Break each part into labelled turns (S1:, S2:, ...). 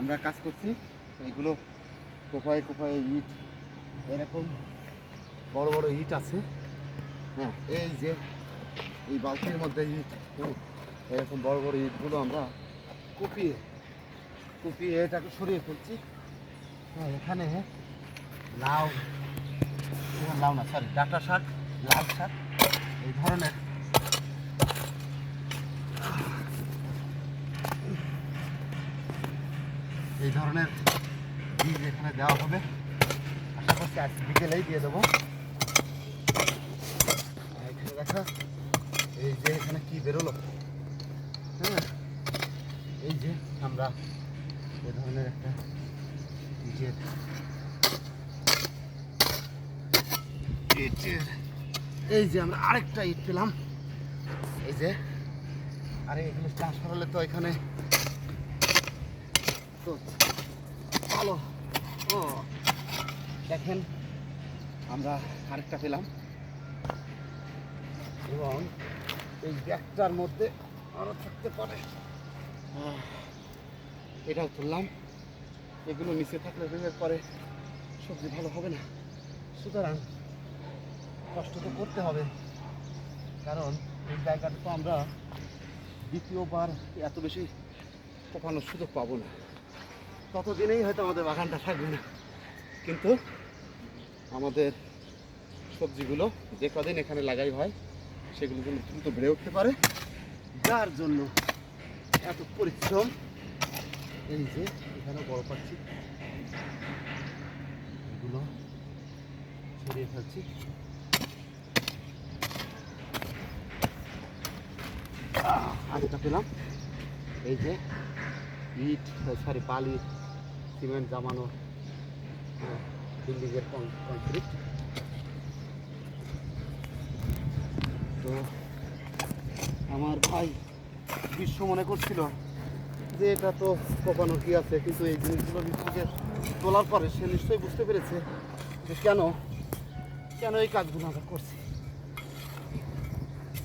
S1: আমরা কাজ করছি এইগুলো কোপায় কোপায় ইট, এরকম বড় বড় ইট আছে। হ্যাঁ এই যে, এই বালতির মধ্যে ইট এরকম বড় বড় ইটগুলো আমরা কুপিয়ে কুপিয়ে এটাকে সরিয়ে ফেলছি। হ্যাঁ এখানে লাউ লাউ না সরি ডাটা শাক লাল শাক, এই ধরনের এই ধরনের বীজ এখানে দেওয়া হবে। আশা করছি আজ বিকেলেই দিয়ে দেবো। এখানে দেখা, এই যে এখানে কি বেরোলো? হ্যাঁ এই যে আমরা এ ধরনের একটা বীজের ইটের এই যে আমরা আরেকটা ইট পেলাম। এই যে, আরে এখানে ট্রান্সফার হলে তো এখানে তো ভালো ও, দেখেন, আমরা আরেকটা পেলাম। এবং এই ব্যাগটার মধ্যে আরও থাকতে পারে। এটাও তুললাম। এগুলো নিচে থাকলে ভেঙে পরে সবজি ভালো হবে না। সুতরাং কষ্ট তো করতে হবে। কারণ এই জায়গাটা তো আমরা দ্বিতীয়বার এত বেশি কোপানোর সুযোগ পাবো না। ততদিনেই হয়তো আমাদের বাগানটা থাকবে না। কিন্তু আমাদের সবজিগুলো যে কদিন এখানে লাগাই হয়, সেগুলো কিন্তু দ্রুত বেড়ে উঠতে পারে। যার জন্য এত পরিশ্রম। এই যে, এখানে বড় পাচ্ছি। এগুলো ছড়িয়ে ফেলছি। আরেকটা পেলাম। এই যে, ইট, সরি, বালি সিমেন্ট জামানো বিল্ডিংয়ের কংক্রিট তো আমার ভাই বিশ্ব মনে করছিল যে এটা তো কখনো কি আছে, কিন্তু এই জিনিসগুলো থেকে তোলার পরে সে নিশ্চয়ই বুঝতে পেরেছে যে কেন কেন এই কাজগুলো আমরা করছি।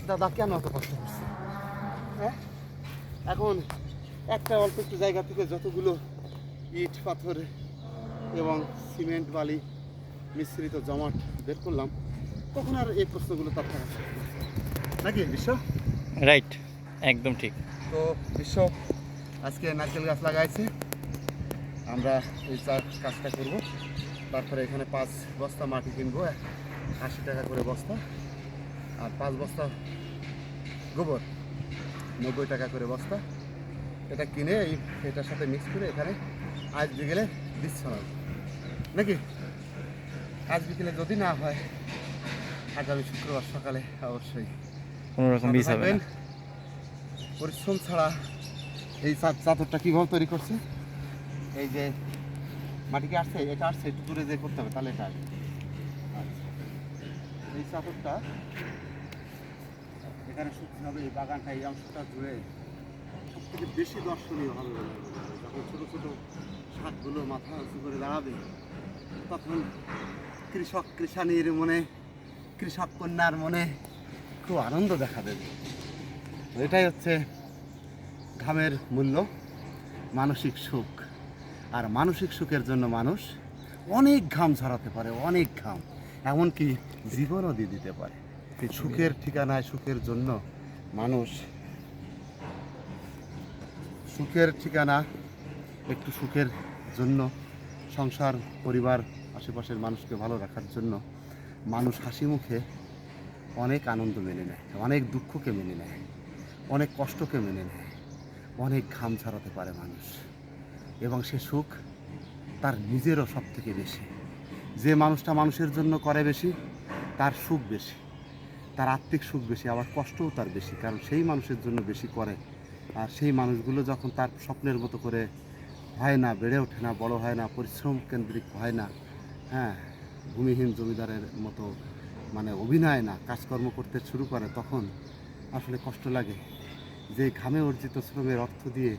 S1: দাদা, কেন এত কষ্ট করছে? হ্যাঁ? এখন একটা অল্প একটু জায়গা থেকে যতগুলো ইট পাথর এবং সিমেন্ট বালি মিশ্রিত জমাট বের করলাম। তখন আর এই প্রশ্নগুলো তার থাকা নাকি বিশ্ব?
S2: রাইট একদম ঠিক।
S1: তো বিশ্ব আজকে নারকেল গাছ লাগাইছে। আমরা এই চার কাজটা করব। তারপরে এখানে পাঁচ বস্তা মাটি কিনবো আশি টাকা করে বস্তা। আর পাঁচ বস্তা গোবর নব্বই টাকা করে বস্তা। এটা কিনে এই এটার সাথে মিক্স করে এখানে আজ বিকেলে দিচ্ছ না। নাকি? আজ বিকেলে যদি না হয় আগামী শুক্রবার সকালে অবশ্যই।
S2: কোনো রকম মিস হবে
S1: পরিশ্রম ছাড়া এই চাদরটা কীভাবে তৈরি করছে? এই যে মাটিকে আসছে? এটা আসছে একটু দূরে যে করতে হবে তাহলে এটা আচ্ছা। এই চাদরটা এখানে শুকতে হবে এই বাগানটা এই অংশটা জুড়ে থেকে বেশি দর্শনীয় হবে বলে। যখন ছোটো ছোটো শাকগুলো মাথা উঁচু করে দাঁড়াবে, তখন কৃষক, কৃষানির মনে, কৃষক কন্যার মনে খুব আনন্দ দেখা দেবে। এটাই হচ্ছে ঘামের মূল্য, মানসিক সুখ। আর মানসিক সুখের জন্য মানুষ অনেক ঘাম ঝরাতে পারে, অনেক ঘাম, এমনকি জীবনও দিয়ে দিতে পারে। সুখের ঠিকানায়, সুখের জন্য মানুষ সুখের ঠিকানা, একটু সুখের জন্য, সংসার, পরিবার, আশেপাশের মানুষকে ভালো রাখার জন্য মানুষ হাসি মুখে অনেক আনন্দ মেনে নেয়, অনেক দুঃখকে মেনে নেয়, অনেক কষ্টকে মেনে নেয়, অনেক ঘাম ছাড়াতে পারে মানুষ। এবং সে সুখ তার নিজেরও সব থেকে বেশি। যে মানুষটা মানুষের জন্য করে বেশি, তার সুখ বেশি, তার আত্মিক সুখ বেশি, আবার কষ্টও তার বেশি, কারণ সেই মানুষের জন্য বেশি করে আর সেই মানুষগুলো যখন তার স্বপ্নের মতো করে হয় না, বেড়ে ওঠে না, বড় হয় না, পরিশ্রম কেন্দ্রিক হয় না হ্যাঁ ভূমিহীন জমিদারের মতো মানে অভিনয় না, কাজকর্ম করতে শুরু করে, তখন আসলে কষ্ট লাগে। যে ঘামে অর্জিত শ্রমের অর্থ দিয়ে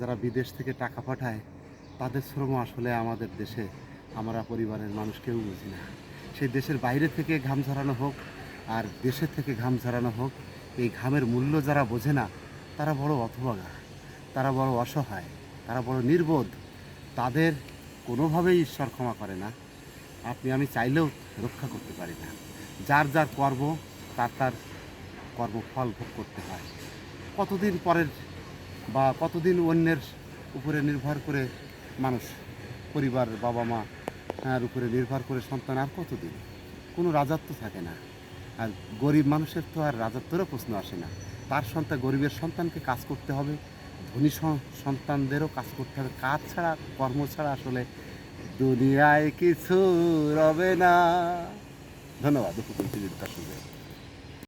S1: যারা বিদেশ থেকে টাকা পাঠায়, তাদের শ্রম আসলে আমাদের দেশে, আমরা পরিবারের মানুষ কেউ বুঝি না। সেই দেশের বাইরে থেকে ঘাম ঝরানো হোক আর দেশে থেকে ঘাম ঝরানো হোক, এই ঘামের মূল্য যারা বোঝে না তারা বড় অথবাগা তারা বড় অসহায়, তারা বড় নির্বোধ। তাদের কোনোভাবেই ঈশ্বর ক্ষমা করে না। আপনি, আমি চাইলেও রক্ষা করতে পারি না। যার যার কর্ম, তার তার কর্মফল ভোগ করতে হয়। কতদিন পরের বা কতদিন অন্যের উপরে নির্ভর করে মানুষ, পরিবার, বাবা মা আর উপরে নির্ভর করে সন্তান, আর কতদিন? কোনো রাজত্ব থাকে না। আর গরিব মানুষের তো আর রাজত্বেরও প্রশ্ন আসে না। তার সন্তান, গরিবের সন্তানকে কাজ করতে হবে, ধনী সন- সন্তানদেরও কাজ করতে হবে। কাজ ছাড়া, কর্ম ছাড়া আসলে দুনিয়ায় কিছু রবে না। ধন্যবাদ পরিচিত দর্শকদের